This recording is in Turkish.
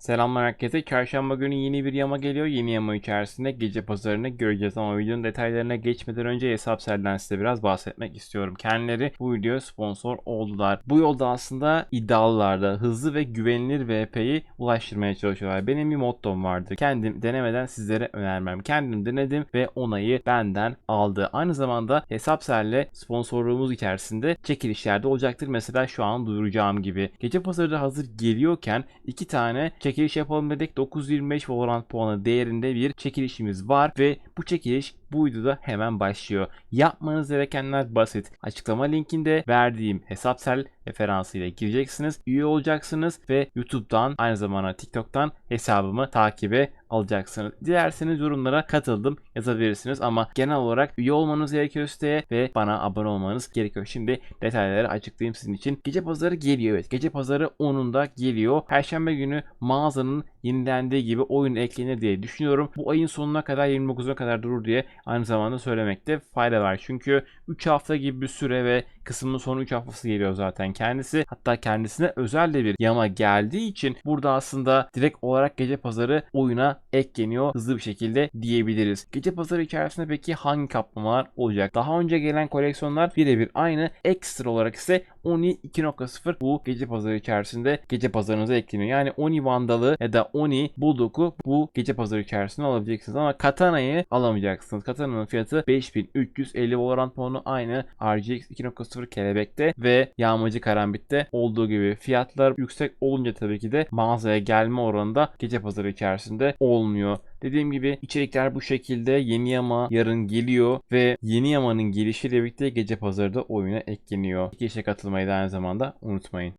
Selamlar herkese. Çarşamba günü yeni bir yama geliyor. Yeni yama içerisinde gece pazarını göreceğiz ama videonun detaylarına geçmeden önce Hesapsel'den size biraz bahsetmek istiyorum. Kendileri bu videoya sponsor oldular. Bu yolda aslında iddialılarda hızlı ve güvenilir VP'yi ulaştırmaya çalışıyorlar. Benim bir mottom vardı. Kendim denemeden sizlere önermem. Kendim denedim ve onayı benden aldı. Aynı zamanda Hesapsel'le sponsorluğumuz içerisinde çekilişlerde olacaktır. Mesela şu an duyuracağım gibi. Gece pazarı hazır geliyorken iki tane çekiliş yapalım dedik. 925 Valorant puanı değerinde bir çekilişimiz var ve bu çekiliş bu videoda hemen başlıyor. Yapmanız gerekenler basit. Açıklama linkinde verdiğim Hesapsel referansıyla gireceksiniz. Üye olacaksınız ve YouTube'dan aynı zamanda TikTok'tan hesabımı takibe alacaksınız. Dilerseniz yorumlara katıldım yazabilirsiniz ama genel olarak üye olmanız gerekiyor siteye ve bana abone olmanız gerekiyor. Şimdi detayları açıklayayım sizin için. Gece pazarı geliyor evet. Gece pazarı 10'unda geliyor. Perşembe günü mağazanın yenilendiği gibi oyun eklenir diye düşünüyorum. Bu ayın sonuna kadar 29'una kadar durur diye aynı zamanda söylemekte fayda var. Çünkü 3 hafta gibi bir süre ve kısmının sonu 3 haftası geliyor zaten kendisi. Hatta kendisine özel de bir yama geldiği için burada aslında direkt olarak gece pazarı oyuna ekleniyor hızlı bir şekilde diyebiliriz. Gece pazarı içerisinde peki hangi kaplamalar olacak? Daha önce gelen koleksiyonlar birebir aynı. Ekstra olarak ise Oni 2.0 bu gece pazarı içerisinde gece pazarınıza ekleniyor. Yani Oni Vandal'ı ya da Oni Bulldog'u bu gece pazarı içerisinde alabileceksiniz ama Katana'yı alamayacaksınız. Katana'nın fiyatı 5350 Valorant puanı aynı RGX 2.0 kelebekte ve yağmacı karambit'te olduğu gibi fiyatlar yüksek olunca tabii ki de mağazaya gelme oranında gece pazarı içerisinde olmuyor. Dediğim gibi içerikler bu şekilde yeni yama yarın geliyor ve yeni yamanın gelişiyle birlikte gece pazarı da oyuna ekleniyor. Geçe katılmayı da aynı zamanda unutmayın.